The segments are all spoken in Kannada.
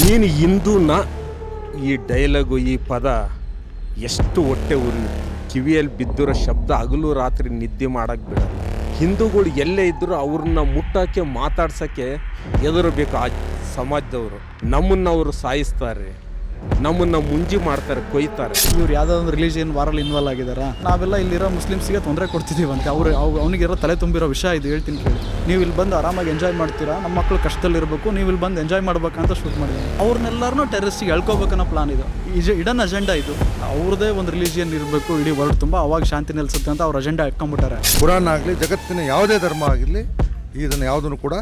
ನೀನು ಹಿಂದೂನ ಈ ಡೈಲಾಗು, ಈ ಪದ ಎಷ್ಟು ಹೊಟ್ಟೆ ಉರಿ ಕಿವಿಯಲ್ಲಿ ಬಿದ್ದಿರೋ ಶಬ್ದ ಹಗಲು ರಾತ್ರಿ ನಿದ್ದೆ ಮಾಡೋಕ್ಕೆ ಬಿಡ ಹಿಂದೂಗಳು ಎಲ್ಲೇ ಇದ್ದರೂ ಅವ್ರನ್ನ ಮುಟ್ಟೋಕ್ಕೆ ಮಾತಾಡ್ಸೋಕ್ಕೆ ಎದುರಬೇಕು ಆ ಸಮಾಜದವರು. ನಮ್ಮನ್ನು ಅವರು ಸಾಯಿಸ್ತಾರೆ. ನಮ್ಮನ್ನು ಮುಂಜಿ ಮಾಡ್ತಾರೆ ಕೊಯ್ತಾರೆ. ಇವ್ರು ಯಾವುದೋ ಒಂದು ರಿಲಿಜಿಯನ್ ವಾರಲ್ಲಿ ಇನ್ವಾಲ್ವ್ ಆಗಿದಾರ? ನಾವೆಲ್ಲ ಇಲ್ಲಿರೋ ಮುಸ್ಲಿಮ್ಸ್ಗೆ ತೊಂದರೆ ಕೊಡ್ತಿದ್ದೀವಂತೆ ಅವ್ರು ಅವ್ ಅವನಿಗಿರೋ ತಲೆ ತುಂಬಿರೋ ವಿಷಯ ಇದು ಹೇಳ್ತೀನಿ ಕೇಳಿ. ನೀವು ಇಲ್ಲಿ ಬಂದು ಆರಾಮಾಗಿ ಎಂಜಾಯ್ ಮಾಡ್ತೀರಾ? ನಮ್ಮ ಮಕ್ಕಳು ಕಷ್ಟದಲ್ಲಿರಬೇಕು ನೀವು ಇಲ್ಲಿ ಬಂದು ಎಂಜಾಯ್ ಮಾಡ್ಬೇಕಂತ ಶೂಟ್ ಮಾಡಿದ್ದಾರೆ ಅವ್ರನ್ನೆಲ್ಲರನ್ನೂ ಟೆರರಿಸ್ಟಿಗೆ ಎಳ್ಕೋಬೇಕನ್ನೋ ಪ್ಲಾನ್ ಇದು. ಈಜೆ ಇಡನ್ ಅಜೆಂಡಾ ಇದು. ಅವ್ರದೇ ಒಂದು ರಿಲಿಜಿಯನ್ ಇರಬೇಕು ಇಡೀ ವರ್ಲ್ಡ್ ತುಂಬ ಅವಾಗ ಶಾಂತಿ ನೆಲೆಸುತ್ತೆ ಅಂತ ಅವ್ರ ಅಜೆಂಡಾ ಇಟ್ಕೊಂಡ್ಬಿಟ್ಟಾರೆ ಕುರಾನ್ ಆಗಲಿ ಜಗತ್ತಿನ ಯಾವುದೇ ಧರ್ಮ ಆಗಿರಲಿ ಇದನ್ನು ಯಾವುದನ್ನು ಕೂಡ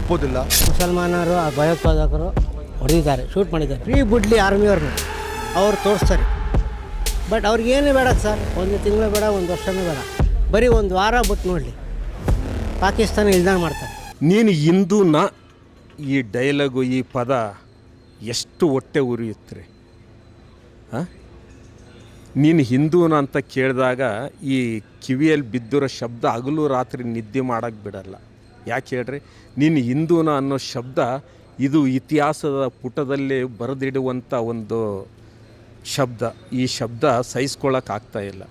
ಒಪ್ಪೋದಿಲ್ಲ. ಮುಸಲ್ಮಾನರು ಆ ಭಯೋತ್ಪಾದಕರು ಹೊಡೆದಿದ್ದಾರೆ ಶೂಟ್ ಮಾಡಿದ್ದಾರೆ. ಫ್ರೀ ಬಿಡ್ಲಿ ಆರ್ಮಿಯವ್ರನ್ನ ಅವ್ರು ತೋರಿಸ್ತಾರೆ. ಬಟ್ ಅವ್ರಿಗೇನು ಬೇಡ ಸರ್ ಒಂದು ತಿಂಗಳು ಬೇಡ ಒಂದು ವರ್ಷನೂ ಬೇಡ. ಬರೀ ಒಂದು ವಾರ ಬಿಟ್ಟು ನೋಡಲಿ. ಪಾಕಿಸ್ತಾನ ಇಲ್ದಂಗೆ ಮಾಡ್ತಾರೆ. ನೀನು ಹಿಂದೂನ ಈ ಡೈಲಾಗು ಈ ಪದ ಎಷ್ಟು ಹೊಟ್ಟೆ ಉರಿಯುತ್ತೆ ಹಾಂ? ನೀನು ಹಿಂದೂನ ಅಂತ ಕೇಳಿದಾಗ ಈ ಕಿವಿಯಲ್ಲಿ ಬಿದ್ದಿರೋ ಶಬ್ದ ಹಗಲು ರಾತ್ರಿ ನಿದ್ದೆ ಮಾಡೋಕ್ಕೆ ಬಿಡಲ್ಲ. ಯಾಕೆ ಹೇಳ್ರಿ? ನೀನು ಹಿಂದೂನ ಅನ್ನೋ ಶಬ್ದ ಇದು ಇತಿಹಾಸದ ಪುಟದಲ್ಲಿ ಬರೆದಿಡುವಂಥ ಒಂದು ಶಬ್ದ. ಈ ಶಬ್ದ ಇಲ್ಲ.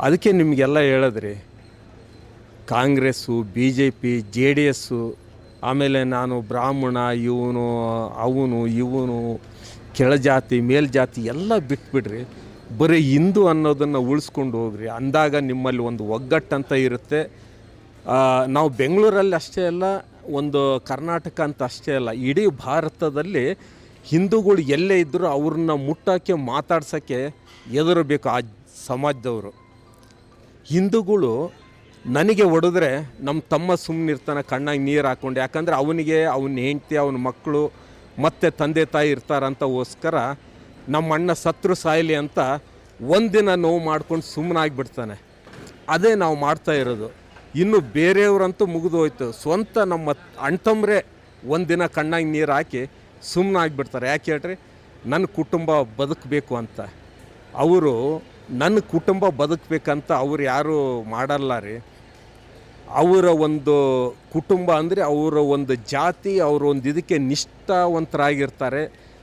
ಅದಕ್ಕೆ ನಿಮಗೆಲ್ಲ ಹೇಳಿದ್ರಿ Congress B J P J D S ಆಮೇಲೆ ನಾನು ಬ್ರಾಹ್ಮಣ ಇವನು ಅವನು ಇವನು ಕೆಳಜಾತಿ ಮೇಲ್ಜಾತಿ ಎಲ್ಲ ಬಿಟ್ಬಿಡ್ರಿ. ಬರೀ ಹಿಂದೂ ಅನ್ನೋದನ್ನು ಉಳಿಸ್ಕೊಂಡು ಹೋಗ್ರಿ. ಅಂದಾಗ ನಿಮ್ಮಲ್ಲಿ ಒಂದು ಒಗ್ಗಟ್ಟಂತ ಇರುತ್ತೆ. ಆ, ನಾವು ಬೆಂಗಳೂರಲ್ಲಿ ಅಷ್ಟೇ ಅಲ್ಲ ಒಂದು ಕರ್ನಾಟಕ ಅಂತ ಅಷ್ಟೇ ಅಲ್ಲ, ಇಡೀ ಭಾರತದಲ್ಲಿ ಹಿಂದೂಗಳು ಎಲ್ಲೇ ಇದ್ದರೂ ಅವ್ರನ್ನ ಮುಟ್ಟೋಕ್ಕೆ ಮಾತಾಡ್ಸೋಕ್ಕೆ ಎದುರಬೇಕು ಆ ಸಮಾಜದವರು. ಹಿಂದೂಗಳು ನನಗೆ ಹೊಡೆದ್ರೆ ನಮ್ಮ ತಮ್ಮ ಸುಮ್ಮನಿರ್ತಾನೆ ಕಣ್ಣಾಗಿ ನೀರು ಹಾಕ್ಕೊಂಡು ಯಾಕಂದರೆ ಅವನಿಗೆ, ಅವನ ಹೆಂಡ್ತಿ, ಅವನ ಮಕ್ಕಳು, ಮತ್ತೆ ತಂದೆ ತಾಯಿ ಇರ್ತಾರಂತಗೋಸ್ಕರ ನಮ್ಮ ಅಣ್ಣ ಸತ್ರು ಸಾಯಲಿ ಅಂತ ಒಂದಿನ ನೋವು ಮಾಡ್ಕೊಂಡು ಸುಮ್ಮನಾಗಿಬಿಡ್ತಾನೆ ಅದೇ ನಾವು ಮಾಡ್ತಾ ಇರೋದು. ಇನ್ನು ಬೇರೆಯವರಂತೂ ಮುಗಿದು ಹೋಯ್ತು ಸ್ವಂತ ನಮ್ಮ ಅಣ್ತಂಬ್ರೆ ಒಂದಿನ ಕಣ್ಣಾಗಿ ನೀರು ಹಾಕಿ ಸುಮ್ಮನಾಗಿಬಿಡ್ತಾರೆ ಯಾಕೆ ಹೇಳ್ರಿ? ನನ್ನ ಕುಟುಂಬ ಬದುಕಬೇಕು ಅಂತ. ಅವರು ನನ್ನ ಕುಟುಂಬ ಬದುಕಬೇಕಂತ ಅವ್ರು ಯಾರು ಮಾಡಲ್ಲ ರೀ. ಅವರ ಒಂದು ಕುಟುಂಬ ಅಂದರೆ ಅವರ ಒಂದು ಜಾತಿ, ಅವರ ಒಂದು ಇದಕ್ಕೆ ನಿಷ್ಠಾವಂತರಾಗಿರ್ತಾರೆ.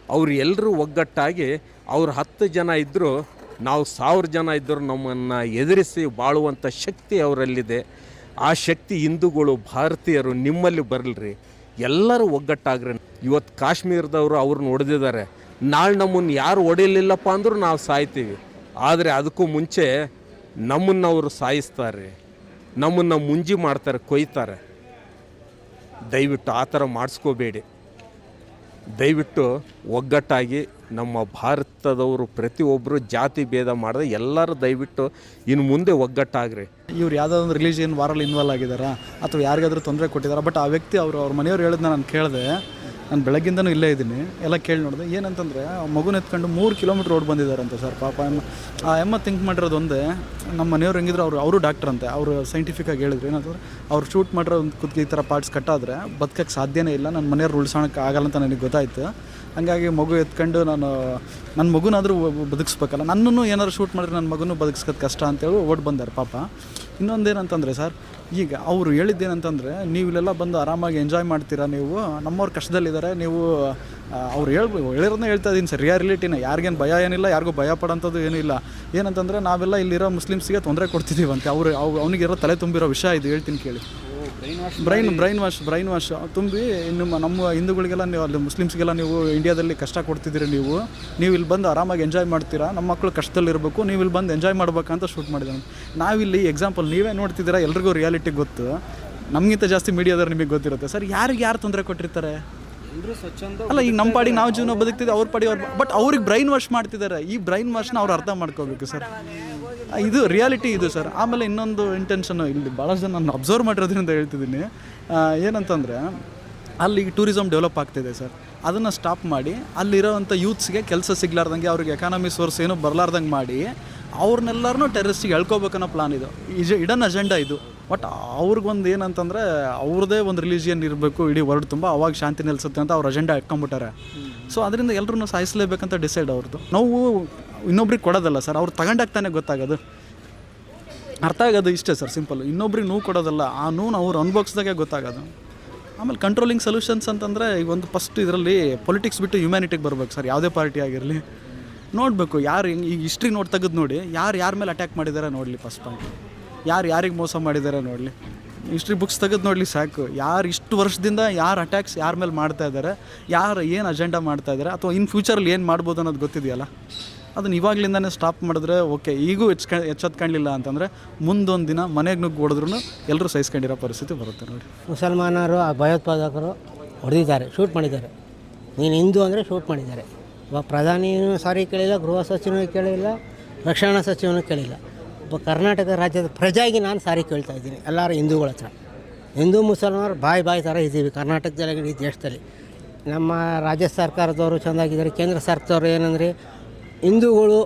ಅವ್ರು ಎಲ್ಲರೂ ಒಗ್ಗಟ್ಟಾಗಿ ಅವ್ರು ಹತ್ತು ಜನ ಇದ್ದರೂ ನಾವು ಸಾವಿರ ಜನ ಇದ್ದರೂ ನಮ್ಮನ್ನು ಎದುರಿಸಿ ಬಾಳುವಂಥ ಶಕ್ತಿ ಅವರಲ್ಲಿದೆ. ಆ ಶಕ್ತಿ ಹಿಂದೂಗಳು, ಭಾರತೀಯರು ನಿಮ್ಮಲ್ಲಿ ಬರಲ್ರಿ. ಎಲ್ಲರೂ ಒಗ್ಗಟ್ಟಾಗ್ರಿ. ಇವತ್ತು ಕಾಶ್ಮೀರದವರು ಅವ್ರನ್ನ ಹೊಡೆದಿದ್ದಾರೆ. ನಾಳೆ ನಮ್ಮನ್ನು ಯಾರು ಹೊಡಿಲಿಲ್ಲಪ್ಪ ಅಂದರೂ ನಾವು ಸಾಯ್ತೀವಿ. ಆದರೆ ಅದಕ್ಕೂ ಮುಂಚೆ ನಮ್ಮನ್ನು ಅವರು ಸಾಯಿಸ್ತಾರೆ. ನಮ್ಮನ್ನು ಮುಂಜಿ ಮಾಡ್ತಾರೆ, ಕೊಯ್ತಾರೆ. ದಯವಿಟ್ಟು ಆ ಥರ ಮಾಡಿಸ್ಕೋಬೇಡಿ. ದಯವಿಟ್ಟು ಒಗ್ಗಟ್ಟಾಗಿ ನಮ್ಮ ಭಾರತದವರು ಪ್ರತಿಯೊಬ್ಬರು ಜಾತಿ ಭೇದ ಮಾಡದೆ ಎಲ್ಲರೂ ದಯವಿಟ್ಟು ಇನ್ನು ಮುಂದೆ ಒಗ್ಗಟ್ಟಾಗ್ರಿ. ಇವ್ರು ಯಾವುದೋ ಒಂದು ರಿಲೀಜಿಯನ್ ವಾರಲ್ಲಿ ಇನ್ವಾಲ್ವ್ ಆಗಿದಾರ ಅಥವಾ ಯಾರಿಗಾದರೂ ತೊಂದರೆ ಕೊಟ್ಟಿದ್ದಾರೆ? ಬಟ್ ಆ ವ್ಯಕ್ತಿ ಅವರು, ಅವ್ರ ಮನೆಯವ್ರು ಹೇಳಿದ್ನ ನಾನು ಕೇಳಿದೆ. ನಾನು ಬೆಳಗ್ಗಿಂದನೂ ಇಲ್ಲೇ ಇದ್ದೀನಿ. ಎಲ್ಲ ಕೇಳಿ ನೋಡಿದೆ. ಏನಂತಂದರೆ ಮಗುನ ಎತ್ಕೊಂಡು ಮೂರು ಕಿಲೋಮೀಟ್ರ್ ರೋಡ್ ಬಂದಿದ್ದಾರಂತೆ ಸರ್, ಪಾಪ. ಎಮ್ಮ, ಆ ಎಮ್ಮ ಥಿಂಕ್ ಮಾಡಿರೋದು ಒಂದೇ ನಮ್ಮ ಮನೆಯವ್ರು ಹೆಂಗಿದ್ರು ಅವರು ಅವರು ಡಾಕ್ಟರ್ ಅಂತೆ. ಅವರು ಸೈಂಟಿಫಿಕಾಗಿ ಹೇಳಿದ್ರು. ಏನಂತಂದ್ರೆ, ಅವ್ರು ಶೂಟ್ ಮಾಡಿರೋ ಒಂದು ಕುತ್ತಿಗೆ ಈ ಥರ ಪಾರ್ಟ್ಸ್ ಕಟ್ಟಾದರೆ ಬದುಕಕ್ಕೆ ಸಾಧ್ಯನೇ ಇಲ್ಲ. ನನ್ನ ಮನೆಯವ್ರು ಉಳ್ಸೋಣಕ್ಕೆ ಆಗಲ್ಲ ಅಂತ ನನಗೆ ಗೊತ್ತಾಯಿತು. ಹಾಗಾಗಿ ಮಗು ಎತ್ಕೊಂಡು ನಾನು ನನ್ನ ಮಗುನಾದರೂ ಬದುಕಿಸ್ಬೇಕಲ್ಲ. ನನ್ನನ್ನು ಏನಾದ್ರು ಶೂಟ್ ಮಾಡಿದ್ರೆ ನನ್ನ ಮಗನೂ ಬದುಕಿಸ್ಕೋದು ಕಷ್ಟ ಅಂತೇಳಿ ಓಡ್ ಬಂದಾರೆ ಪಾಪ. ಇನ್ನೊಂದೇನಂತಂದರೆ ಸರ್, ಈಗ ಅವರು ಹೇಳಿದ್ದೇನಂತಂದರೆ ನೀವು ಇಲ್ಲೆಲ್ಲ ಬಂದು ಆರಾಮಾಗಿ ಎಂಜಾಯ್ ಮಾಡ್ತೀರಾ ನೀವು? ನಮ್ಮವ್ರು ಕಷ್ಟದಲ್ಲಿದ್ದಾರೆ, ನೀವು ಅವ್ರು ಹೇಳ್ಬೋದು ಹೇಳಿರೋದನ್ನ ಹೇಳ್ತಾ ಇದ್ದೀನಿ ಸರ್. ರಿಯಾಲಿಟಿನ ಯಾರಿಗೇನು ಭಯ ಏನಿಲ್ಲ, ಯಾರಿಗೂ ಭಯ ಪಡೋಂಥದ್ದು ಏನಿಲ್ಲ ಏನಂತಂದರೆ ನಾವೆಲ್ಲ ಇಲ್ಲಿರೋ ಮುಸ್ಲಿಮ್ಸಿಗೆ ತೊಂದರೆ ಕೊಡ್ತಿದ್ದೀವಂತೆ ಅವರು, ಅವ್ರು ಅವನಿಗಿರೋ ತಲೆ ತುಂಬಿರೋ ವಿಷಯ ಇದು ಹೇಳ್ತೀನಿ ಕೇಳಿ. Brain brain wash brain wash ತುಂಬಿ ನಿಮ್ಮ ನಮ್ಮ ಹಿಂದೂಗಳಿಗೆಲ್ಲ ನೀವು ಅಲ್ಲಿ ಮುಸ್ಲಿಮ್ಸ್ಗೆಲ್ಲ ನೀವು ಇಂಡಿಯಾದಲ್ಲಿ ಕಷ್ಟ ಕೊಡ್ತಿದ್ದೀರಿ ನೀವು. ನೀವು ಇಲ್ಲಿ ಬಂದು ಆರಾಮಾಗಿ ಎಂಜಾಯ್ ಮಾಡ್ತೀರಾ? ನಮ್ಮ ಮಕ್ಕಳು ಕಷ್ಟದಲ್ಲಿರಬೇಕು ನೀವು ಇಲ್ಲಿ ಬಂದು ಎಂಜಾಯ್ ಮಾಡ್ಬೇಕಂತ ಶೂಟ್ ಮಾಡಿದ್ದಾನೆ ನಾವಿಲ್ಲಿ ಎಕ್ಸಾಂಪಲ್ ನೀವೇ ನೋಡ್ತಿದ್ದೀರಾ ಎಲ್ರಿಗೂ ರಿಯಾಲಿಟಿ ಗೊತ್ತು. ನಮಗಿಂತ ಜಾಸ್ತಿ ಮೀಡಿಯಾದವ್ರು ನಿಮಗೆ ಗೊತ್ತಿರುತ್ತೆ. ಸರ್ ಯಾರಿಗೆ ಯಾರು ತೊಂದರೆ ಕೊಟ್ಟಿರ್ತಾರೆ? ಅಲ್ಲ ಈಗ ನಮ್ಮ ಪಾಡಿಗೆ ನಾವು ಜೀವನ ಬದುಕ್ತಿದ್ದೆ ಅವ್ರ ಪಾಡಿ ಅವ್ರು ಬಟ್ ಅವ್ರಿಗೆ ಬ್ರೈನ್ ವಾಶ್ ಮಾಡ್ತಿದ್ದಾರೆ. ಈ ಬ್ರೈನ್ ವಾಶ್ನ ಅವ್ರು ಅರ್ಥ ಮಾಡ್ಕೋಬೇಕು ಸರ್. ಇದು ರಿಯಾಲಿಟಿ ಇದು ಸರ್ ಆಮೇಲೆ ಇನ್ನೊಂದು ಇಂಟೆನ್ಷನ್ ಇಲ್ಲಿ ಭಾಳಷ್ಟು ಜನ ನಾನು ಅಬ್ಸರ್ವ್ ಮಾಡಿರೋದ್ರಿಂದ ಹೇಳ್ತಿದ್ದೀನಿ. ಏನಂತಂದರೆ, ಅಲ್ಲಿ ಟೂರಿಸಮ್ ಡೆವಲಪ್ ಆಗ್ತಿದೆ ಸರ್ ಅದನ್ನು ಸ್ಟಾಪ್ ಮಾಡಿ ಅಲ್ಲಿರೋವಂಥ ಯೂತ್ಸ್ಗೆ ಕೆಲಸ ಸಿಗ್ಲಾರ್ದಂಗೆ ಅವ್ರಿಗೆ ಎಕಾನಮಿ ಸೋರ್ಸ್ ಏನು ಬರಲಾರ್ದಂಗೆ ಮಾಡಿ ಅವ್ರನ್ನೆಲ್ಲರನ್ನೂ ಟೆರರಿಸ್ಟಿಗೆ ಎಳ್ಕೋಬೇಕನ್ನೋ ಪ್ಲಾನ್ ಇದು. ಇಜ ಇಡನ್ ಅಜೆಂಡಾ ಇದು. ಬಟ್ ಅವ್ರಿಗೊಂದು ಏನಂತಂದರೆ ಅವ್ರದ್ದೇ ಒಂದು ರಿಲಿಜಿಯನ್ ಇರಬೇಕು, ಇಡೀ ವರ್ಲ್ಡ್ ತುಂಬ ಅವಾಗ ಶಾಂತಿ ನೆಲೆಸುತ್ತೆ ಅಂತ ಅವ್ರ ಅಜೆಂಡಾ ಇಟ್ಕೊಂಬಿಟ್ಟಾರೆ ಸೊ ಅದರಿಂದ ಎಲ್ಲರೂ ಸಾಯಿಸಲೇಬೇಕಂತ ಡಿಸೈಡ್ ಅವ್ರದ್ದು ನಾವು ಇನ್ನೊಬ್ರಿಗೆ ಕೊಡೋದಲ್ಲ ಸರ್, ಅವ್ರು ತಗೊಂಡಾಗ್ತಾನೆ ಗೊತ್ತಾಗೋದು. ಅರ್ಥ ಆಗೋದು ಇಷ್ಟೇ ಸರ್ ಸಿಂಪಲ್ ಇನ್ನೊಬ್ರಿಗೆ ನೋವು ಕೊಡೋದಲ್ಲ, ಆ ನೋವು ಅವ್ರು ಅನುಭವಿಸ್ದಾಗೆ ಗೊತ್ತಾಗೋದು. ಆಮೇಲೆ ಕಂಟ್ರೋಲಿಂಗ್ ಸೊಲ್ಯೂಷನ್ಸ್ ಅಂತಂದರೆ, ಈಗ ಒಂದು ಫಸ್ಟ್ ಇದರಲ್ಲಿ ಪೊಲಿಟಿಕ್ಸ್ ಬಿಟ್ಟು ಹ್ಯುಮ್ಯಾನಿಟಿಗೆ ಬರ್ಬೇಕು ಸರ್, ಯಾವುದೇ ಪಾರ್ಟಿ ಆಗಿರಲಿ. ನೋಡಬೇಕು, ಯಾರು ಹಿಂಗೆ, ಈಗ ಹಿಸ್ಟ್ರಿ ನೋಡಿ ತೆಗೆದು ನೋಡಿ, ಯಾರು ಯಾರ ಮೇಲೆ ಅಟ್ಯಾಕ್ ಮಾಡಿದ್ದಾರೆ ನೋಡಲಿ ಫಸ್ಟ್ ಪಾಯಿಂಟ್ ಯಾರು ಯಾರಿಗೆ ಮೋಸ ಮಾಡಿದ್ದಾರೆ ನೋಡಲಿ. ಹಿಸ್ಟ್ರಿ ಬುಕ್ಸ್ ತೆಗೆದು ನೋಡಲಿ ಸಾಕು. ಯಾರು ಇಷ್ಟು ವರ್ಷದಿಂದ ಯಾರು ಅಟ್ಯಾಕ್ಸ್ ಯಾರ ಮೇಲೆ ಮಾಡ್ತಾ ಇದ್ದಾರೆ ಯಾರು ಏನು ಅಜೆಂಡಾ ಮಾಡ್ತಾ ಇದ್ದಾರೆ ಅಥವಾ ಇನ್ ಫ್ಯೂಚರಲ್ಲಿ ಏನು ಮಾಡ್ಬೋದು ಅನ್ನೋದು ಗೊತ್ತಿದೆಯಲ್ಲ. ಅದನ್ನ ಇವಾಗಲಿಂದನೇ ಸ್ಟಾಪ್ ಮಾಡಿದ್ರೆ ಓಕೆ ಈಗೂ ಹೆಚ್ಚು ಹೆಚ್ಚತ್ ಕಾಣಲಿಲ್ಲ ಅಂತಂದರೆ, ಮುಂದೊಂದು ದಿನ ಮನೆಗೆ ನುಗ್ಗಿ ಎಲ್ಲರೂ ಸಹಿಸ್ಕೊಂಡಿರೋ ಪರಿಸ್ಥಿತಿ ಬರುತ್ತೆ ನೋಡಿ. ಮುಸಲ್ಮಾನರು, ಆ ಭಯೋತ್ಪಾದಕರು ಹೊಡೆದಿದ್ದಾರೆ ಶೂಟ್ ಮಾಡಿದ್ದಾರೆ. ನೀನು ಹಿಂದೂ ಅಂದರೆ ಶೂಟ್ ಮಾಡಿದ್ದಾರೆ. ಇವಾಗ ಪ್ರಧಾನಿಯೂ ಸಾರಿ ಕೇಳಿಲ್ಲ, ಗೃಹ ಸಚಿವನೂ ಕೇಳಿಲ್ಲ, ರಕ್ಷಣಾ ಸಚಿವನೂ ಕೇಳಿಲ್ಲ. ಒಬ್ಬ ಕರ್ನಾಟಕ ರಾಜ್ಯದ ಪ್ರಜೆಗೆ ನಾನು ಸಾರಿ ಕೇಳ್ತಾ ಇದ್ದೀನಿ, ಎಲ್ಲರೂ ಹಿಂದೂಗಳ ಹತ್ರ. ಹಿಂದೂ ಮುಸಲ್ಮಾನರು ಬಾಯಿ ಬಾಯಿ ಥರ ಇದ್ದೀವಿ ಕರ್ನಾಟಕದಲ್ಲಿ ಈ ದೇಶದಲ್ಲಿ. ನಮ್ಮ ರಾಜ್ಯ ಸರ್ಕಾರದವರು ಚೆಂದಾಗಿದ್ದಾರೆ, ಕೇಂದ್ರ ಸರ್ಕಾರದವರು ಏನಂದರೆ ಹಿಂದೂಗಳು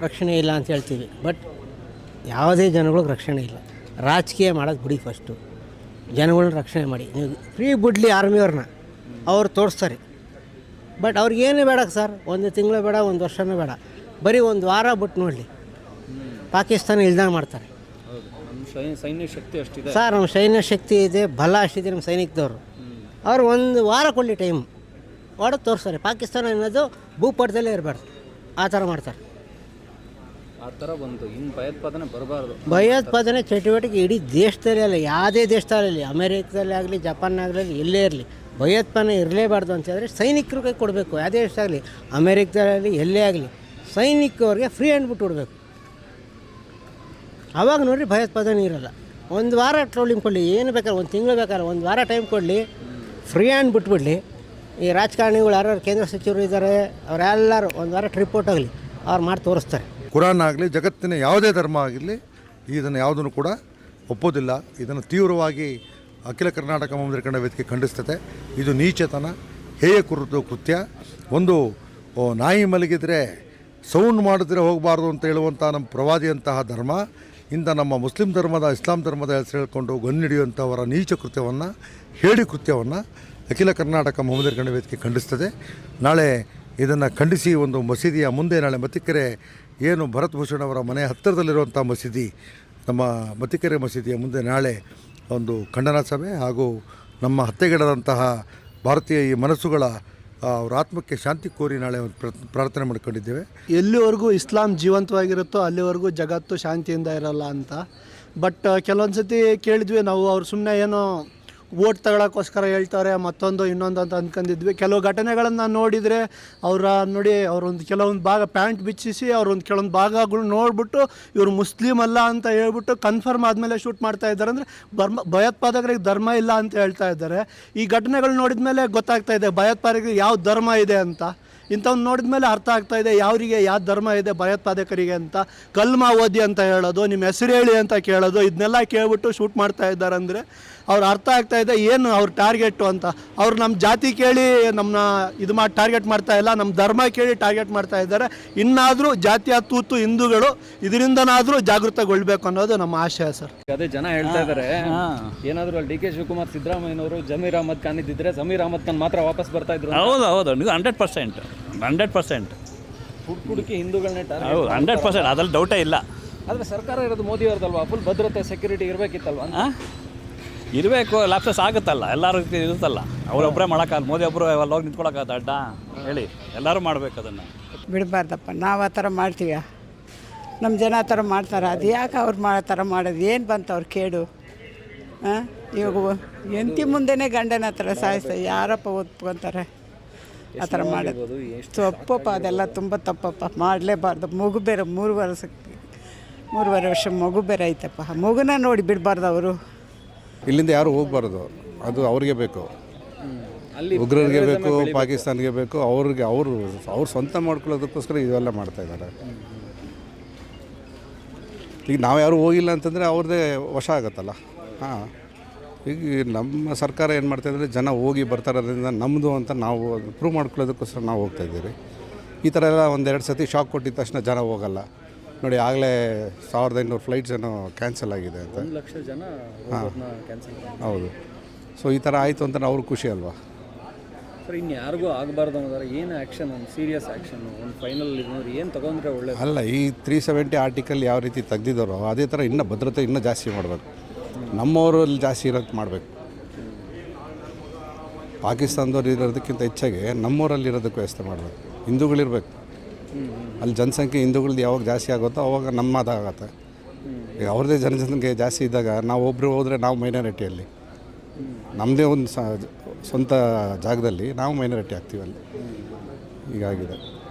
ರಕ್ಷಣೆ ಇಲ್ಲ ಅಂತ ಹೇಳ್ತೀವಿ. ಬಟ್ ಯಾವುದೇ ಜನಗಳಿಗೆ ರಕ್ಷಣೆ ಇಲ್ಲ. ರಾಜಕೀಯ ಮಾಡೋದು ಬಿಡಿ ಫಸ್ಟು ಜನಗಳನ್ನ ರಕ್ಷಣೆ ಮಾಡಿ. ನೀವು ಫ್ರೀ ಬಿಡ್ಲಿ ಆರ್ಮಿಯವ್ರನ್ನ ಅವ್ರು ತೋರಿಸ್ತಾರೆ. ಬಟ್ ಅವ್ರಿಗೇನು ಬೇಡ ಸರ್ ಒಂದು ತಿಂಗಳು ಬೇಡ, ಒಂದು ವರ್ಷನೂ ಬೇಡ. ಬರೀ ಒಂದು ವಾರ ಬಿಟ್ಟು ನೋಡಲಿ. ಪಾಕಿಸ್ತಾನ ಇಲ್ದಂಗೆ ಮಾಡ್ತಾರೆ. ಸೈನ್ಯ ಶಕ್ತಿ ಅಷ್ಟಿದೆ ಸರ್ ನಮ್ಮ ಸೈನ್ಯ ಶಕ್ತಿ ಇದೆ, ಬಲ ಅಷ್ಟಿದೆ ನಮ್ಮ ಸೈನಿಕದವರು. ಅವ್ರು ಒಂದು ವಾರ ಕೊಡಲಿ ಟೈಮ್ ಹೊಡೆದು ತೋರಿಸ್ತಾರೆ. ಪಾಕಿಸ್ತಾನ ಅನ್ನೋದು ಭೂಪಟದಲ್ಲೇ ಇರಬಾರ್ದು. ಆ ಥರ ಮಾಡ್ತಾರೆ. ಆ ಥರ ಬಂತು. ಇನ್ನು ಭಯೋತ್ಪಾದನೆ ಬರಬಾರ್ದು. ಭಯೋತ್ಪಾದನೆ ಚಟುವಟಿಕೆ ಇಡೀ ದೇಶದಲ್ಲಿ ಅಲ್ಲ ಯಾವುದೇ ದೇಶದಲ್ಲಿ ಅಮೇರಿಕದಲ್ಲಿ ಆಗಲಿ ಜಪಾನ್ ಜಪಾನ್ನಾಗಲಿ ಎಲ್ಲೇ ಇರಲಿ ಭಯೋತ್ಪಾದನೆ ಇರಲೇಬಾರ್ದು ಅಂತ ಹೇಳಿದ್ರೆ ಸೈನಿಕರಿಗೆ ಕೊಡಬೇಕು. ಯಾವುದೇ ದೇಶ ಆಗಲಿ ಅಮೇರಿಕದಲ್ಲಿ ಎಲ್ಲೇ ಆಗಲಿ ಸೈನಿಕರಿಗೆ ಫ್ರೀ ಹ್ಯಾಂಡ್ ಬಿಟ್ಟು ಕೊಡಬೇಕು. ಆವಾಗ ನೋಡಿರಿ ಭಯೋತ್ಪಾದನೆ ಇರೋಲ್ಲ. ಒಂದು ವಾರ ಟ್ರೋಲಿಂಗ್ ಕೊಡಲಿ ಏನು ಬೇಕಾದ್ರೆ ಒಂದು ತಿಂಗಳು ಬೇಕಾದ್ರೆ ಒಂದು ವಾರ ಟೈಮ್ ಕೊಡಲಿ ಫ್ರೀ ಹ್ಯಾಂಡ್ ಬಿಟ್ಬಿಡ್ಲಿ ಈ ರಾಜಕಾರಣಿಗಳು ಯಾರು ಕೇಂದ್ರ ಸಚಿವರು ಇದ್ದಾರೆ, ಅವರೆಲ್ಲರೂ ಒಂದು ವಾರ ಟ್ರಿಪ್ ಆಗಲಿ ಅವ್ರು ಮಾಡಿ ತೋರಿಸ್ತಾರೆ. ಕುರಾನ್ ಆಗಲಿ, ಜಗತ್ತಿನ ಯಾವುದೇ ಧರ್ಮ ಆಗಿರಲಿ, ಇದನ್ನು ಯಾವುದನ್ನು ಕೂಡ ಒಪ್ಪೋದಿಲ್ಲ. ಇದನ್ನು ತೀವ್ರವಾಗಿ ಅಖಿಲ ಕರ್ನಾಟಕ ಮಮದರ್ಕಂಡ ವೇದಿಕೆ ಖಂಡಿಸ್ತದೆ. ಇದು ನೀಚತನ, ಹೇಯ ಕುರಿತು ಕೃತ್ಯ. ಒಂದು ನಾಯಿ ಮಲಗಿದರೆ ಸೌಂಡ್ ಮಾಡಿದ್ರೆ ಹೋಗಬಾರ್ದು ಅಂತ ಹೇಳುವಂಥ ನಮ್ಮ ಪ್ರವಾದಿಯಂತಹ ಧರ್ಮ, ಇಂದ ನಮ್ಮ ಮುಸ್ಲಿಂ ಧರ್ಮದ, ಇಸ್ಲಾಂ ಧರ್ಮದ ಹೆಸರು ಹೇಳ್ಕೊಂಡು ಗನ್ನಿಡಿಯುವಂಥವರ ನೀಚ ಕೃತ್ಯವನ್ನು ಹೇಳಿ ಕೃತ್ಯವನ್ನು ಅಖಿಲ ಕರ್ನಾಟಕ ಮಹಮ್ಮದರ ಗಣ ವೇದಿಕೆ ಖಂಡಿಸ್ತದೆ. ನಾಳೆ ಇದನ್ನು ಖಂಡಿಸಿ ಒಂದು ಮಸೀದಿಯ ಮುಂದೆ ನಾಳೆ ಮತ್ತಿಕೆರೆ ಏನು ಭರತ್ ಭೂಷಣ್ ಅವರ ಮನೆ ಹತ್ತಿರದಲ್ಲಿರುವಂಥ ಮಸೀದಿ, ನಮ್ಮ ಮತ್ತಿಕೆರೆ ಮಸೀದಿಯ ಮುಂದೆ ನಾಳೆ ಒಂದು ಖಂಡನ ಸಭೆ ಹಾಗೂ ನಮ್ಮ ಹತ್ಯೆಗೆಡದಂತಹ ಭಾರತೀಯ ಈ ಮನಸ್ಸುಗಳ ಅವರ ಆತ್ಮಕ್ಕೆ ಶಾಂತಿ ಕೋರಿ ನಾಳೆ ಒಂದು ಪ್ರ- ಪ್ರಾರ್ಥನೆ ಮಾಡ್ಕೊಂಡಿದ್ದೇವೆ. ಎಲ್ಲಿವರೆಗೂ ಇಸ್ಲಾಂ ಜೀವಂತವಾಗಿರುತ್ತೋ ಅಲ್ಲಿವರೆಗೂ ಜಗತ್ತು ಶಾಂತಿಯಿಂದ ಇರಲ್ಲ ಅಂತ. ಬಟ್ ಕೆಲವೊಂದು ಸತಿ ಕೇಳಿದ್ವಿ ನಾವು, ಅವ್ರು ಸುಮ್ಮನೆ ಏನೋ ಓಟ್ ತಗೊಳ್ಳೋಕ್ಕೋಸ್ಕರ ಹೇಳ್ತಾರೆ, ಮತ್ತೊಂದು ಇನ್ನೊಂದು ಅಂತ ಅಂದ್ಕೊಂಡಿದ್ವಿ ಕೆಲವು ಘಟನೆಗಳನ್ನು ನೋಡಿದರೆ ಅವರ ನೋಡಿ ಅವರೊಂದು ಕೆಲವೊಂದು ಭಾಗ ಪ್ಯಾಂಟ್ ಬಿಚ್ಚಿಸಿ ಅವ್ರೊಂದು ಕೆಲವೊಂದು ಭಾಗಗಳು ನೋಡಿಬಿಟ್ಟು ಇವರು ಮುಸ್ಲಿಂ ಅಲ್ಲ ಅಂತ ಹೇಳ್ಬಿಟ್ಟು ಕನ್ಫರ್ಮ್ ಆದಮೇಲೆ ಶೂಟ್ ಮಾಡ್ತಾ ಇದ್ದಾರೆ ಅಂದರೆ ಧರ್ಮ, ಭಯೋತ್ಪಾದಕರಿಗೆ ಧರ್ಮ ಇಲ್ಲ ಅಂತ ಹೇಳ್ತಾ ಇದ್ದಾರೆ. ಈ ಘಟನೆಗಳು ನೋಡಿದ ಮೇಲೆ ಗೊತ್ತಾಗ್ತಾ ಇದೆ ಭಯೋತ್ಪಾದಕರಿಗೆ ಯಾವ ಧರ್ಮ ಇದೆ ಅಂತ. ಇಂಥವ್ನು ನೋಡಿದ ಮೇಲೆ ಅರ್ಥ ಆಗ್ತಾ ಇದೆ ಯಾವರಿಗೆ ಯಾವ ಧರ್ಮ ಇದೆ ಭಯೋತ್ಪಾದಕರಿಗೆ ಅಂತ. ಕಲ್ಮಾ ಓದಿ ಅಂತ ಹೇಳೋದು ನಿಮ್ಮ ಹೆಸರು ಹೇಳಿ ಅಂತ ಕೇಳೋದು ಇದನ್ನೆಲ್ಲ ಕೇಳ್ಬಿಟ್ಟು ಶೂಟ್ ಮಾಡ್ತಾ ಇದ್ದಾರೆ ಅಂದರೆ ಅವ್ರು ಅರ್ಥ ಆಗ್ತಾ ಇದೆ ಏನು ಅವ್ರ ಟಾರ್ಗೆಟು ಅಂತ. ಅವ್ರು ನಮ್ಮ ಜಾತಿ ಕೇಳಿ ನಮ್ಮನ್ನ ಇದು ಮಾಡಿ ಟಾರ್ಗೆಟ್ ಮಾಡ್ತಾ ಇಲ್ಲ ನಮ್ಮ ಧರ್ಮ ಕೇಳಿ ಟಾರ್ಗೆಟ್ ಮಾಡ್ತಾ ಇದ್ದಾರೆ. ಇನ್ನಾದರೂ ಜಾತಿಯ ತೂತು ಹಿಂದೂಗಳು ಇದರಿಂದನಾದರೂ ಜಾಗೃತಗೊಳ್ಬೇಕು ಅನ್ನೋದು ನಮ್ಮ ಆಶಯ ಸರ್. ಅದೇ ಜನ ಹೇಳ್ತಾ ಇದ್ದಾರೆ ಏನಾದರೂ ಅಲ್ಲಿ ಡಿ ಕೆ ಶಿವಕುಮಾರ್ ಸಿದ್ದರಾಮಯ್ಯನವರು ಜಮೀರ್ ಅಹಮದ್ ಖಾನ್ ಇದ್ದಿದ್ರೆ ಜಮೀರ್ ಅಹಮದ್ ಖಾನ್ ಮಾತ್ರ ವಾಪಸ್ ಬರ್ತಾ ಇದ್ರು ಹೌದು ಹೌದು ನೀವು ಹಂಡ್ರೆಡ್ ಪರ್ಸೆಂಟ್ ಹಂಡ್ರೆಡ್ ಪರ್ಸೆಂಟ್ ಹುಡುಕಿ ಹುಡುಕಿ ಹಿಂದೂಗಳನ್ನೇ ಟಾರ್ಗೆಟ್ ಹೌದು ಹಂಡ್ರೆಡ್ ಪರ್ಸೆಂಟ್ ಅದ್ರಲ್ಲಿ ಡೌಟೇ ಇಲ್ಲ. ಆದರೆ ಸರ್ಕಾರ ಇರೋದು ಮೋದಿ ಅವ್ರದಲ್ವಾ ಫುಲ್ ಭದ್ರತೆ ಸೆಕ್ಯೂರಿಟಿ ಇರಬೇಕಿತ್ತಲ್ವಾ. ಇರಬೇಕು ಲ್ಯಾಪ್ಸಸ್ ಆಗುತ್ತಲ್ಲ, ಎಲ್ಲರೂ ಇರುತ್ತಲ್ಲ. ಅವರೊಬ್ಬರೇ ಮಾಡೋಕ್ಕಲ್ಲ ಮೋದಿ ಒಬ್ಬರು ಅಲ್ಲಿ ಹೋಗಿ ನಿಂತ್ಕೊಳಕ್ಕಾಗತ್ತ ಅಡ್ಡ ಹೇಳಿ, ಎಲ್ಲರೂ ಮಾಡಬೇಕು ಅದನ್ನು. ಬಿಡಬಾರ್ದಪ್ಪ, ನಾವು ಆ ಥರ ಮಾಡ್ತೀವ. ನಮ್ಮ ಜನ ಆ ಥರ ಮಾಡ್ತಾರೆ. ಅದು ಯಾಕೆ ಅವ್ರು ಮಾಡೋ ಥರ ಮಾಡೋದು? ಏನು ಬಂತು ಅವ್ರು ಕೇಡು? ಹಾಂ ಇವಾಗ ಎಂತಿ ಮುಂದೆನೇ ಗಂಡನ ಹತ್ರ ಸಾಯಿಸ್ತಾರೆ. ಯಾರಪ್ಪ ಒಪ್ಕೊಂತಾರೆ? ಆ ಥರ ಮಾಡೋದು. ತಪ್ಪಪ್ಪ ಅದೆಲ್ಲ ತುಂಬ ತಪ್ಪಪ್ಪ. ಮಾಡಲೇಬಾರ್ದು. ಮಗು ಬೇರೆ ಮೂರು ವರ್ಷಕ್ಕೆ ಮೂರುವರೆ ವರ್ಷ ಮಗು ಬೇರೆ ಐತಪ್ಪ. ಮಗುನ ನೋಡಿ ಬಿಡಬಾರ್ದು ಅವರು. ಇಲ್ಲಿಂದ ಯಾರು ಹೋಗಬಾರ್ದು. ಅದು ಅವ್ರಿಗೆ ಬೇಕು. ಉಗ್ರರಿಗೆ ಬೇಕು ಪಾಕಿಸ್ತಾನ್ಗೆ ಬೇಕು ಅವ್ರಿಗೆ ಅವರು ಅವ್ರು ಸ್ವಂತ ಮಾಡ್ಕೊಳ್ಳೋದಕ್ಕೋಸ್ಕರ ಇವೆಲ್ಲ ಮಾಡ್ತಾ ಇದ್ದಾರೆ. ಈಗ ನಾವು ಯಾರು ಹೋಗಿಲ್ಲ ಅಂತಂದರೆ ಅವ್ರದ್ದೇ ವಶ ಆಗುತ್ತಲ್ಲ. ಹಾಂ. ಈಗ ನಮ್ಮ ಸರ್ಕಾರ ಏನು ಮಾಡ್ತಾ ಇದ್ದಾರೆ ಜನ ಹೋಗಿ ಬರ್ತಾರೋದ್ರಿಂದ ನಮ್ಮದು ಅಂತ ನಾವು ಪ್ರೂವ್ ಮಾಡ್ಕೊಳ್ಳೋದಕ್ಕೋಸ್ಕರ ನಾವು ಹೋಗ್ತಾ ಇದ್ದೀವಿ ಈ ಥರ ಎಲ್ಲ ಒಂದೆರಡು ಸತಿ ಶಾಕ್ ಕೊಟ್ಟಿದ್ದ ತಕ್ಷಣ ಜನ ಹೋಗಲ್ಲ. ನೋಡಿ ಆಗಲೇ ಸಾವಿರದ ಐನೂರು ಫ್ಲೈಟ್ಸ್ ಏನೋ ಕ್ಯಾನ್ಸಲ್ ಆಗಿದೆ ಅಂತ. ಲಕ್ಷ ಜನ ಹಾಂ. ಕ್ಯಾನ್ಸಲ್ ಹೌದು. ಸೊ ಈ ಥರ ಆಯಿತು ಅಂತ ಅವ್ರಿಗೆ ಖುಷಿ ಅಲ್ವಾ? ಸರ್ ಇನ್ನು ಯಾರಿಗೂ ಆಗಬಾರ್ದು ಅನ್ನೋದಾರೆ ಏನು ಆ್ಯಕ್ಷನ್ ಒಂದು ಸೀರಿಯಸ್ ಆ್ಯಕ್ಷನ್ ಒಂದು ಫೈನಲ್ ಏನು ತೊಗೊಂಡ್ರೆ ಒಳ್ಳೆ ಅಲ್ಲ ಈ ತ್ರೀ ಸೆವೆಂಟಿ ಆರ್ಟಿಕಲ್ ಯಾವ ರೀತಿ ತೆಗ್ದಿದ್ದಾರೋ ಅದೇ ಥರ ಇನ್ನೂ ಭದ್ರತೆ ಇನ್ನೂ ಜಾಸ್ತಿ ಮಾಡಬೇಕು. ನಮ್ಮವರಲ್ಲಿ ಜಾಸ್ತಿ ಇರೋದು ಮಾಡಬೇಕು. ಪಾಕಿಸ್ತಾನದವ್ರು ಇರೋದಕ್ಕಿಂತ ಹೆಚ್ಚಾಗಿ ನಮ್ಮೂರಲ್ಲಿ ಇರೋದಕ್ಕೆ ವ್ಯವಸ್ಥೆ ಮಾಡಬೇಕು. ಹಿಂದೂಗಳಿರ್ಬೇಕು. ಅಲ್ಲಿ ಜನಸಂಖ್ಯೆ ಹಿಂದೂಗಳದ್ದು ಯಾವಾಗ ಜಾಸ್ತಿ ಆಗುತ್ತೋ ಅವಾಗ ನಮ್ಮದಾಗತ್ತೆ. ಈಗ ಅವ್ರದ್ದೇ ಜನಸಂಖ್ಯೆ ಜಾಸ್ತಿ ಇದ್ದಾಗ ನಾವು ಒಬ್ಬರು ಹೋದರೆ ನಾವು ಮೈನಾರಿಟಿಯಲ್ಲಿ ನಮ್ಮದೇ ಒಂದು ಸ್ವಂತ ಜಾಗದಲ್ಲಿ ನಾವು ಮೈನಾರಿಟಿ ಆಗ್ತೀವಿ ಅಲ್ಲಿ. ಹೀಗಾಗಿದೆ.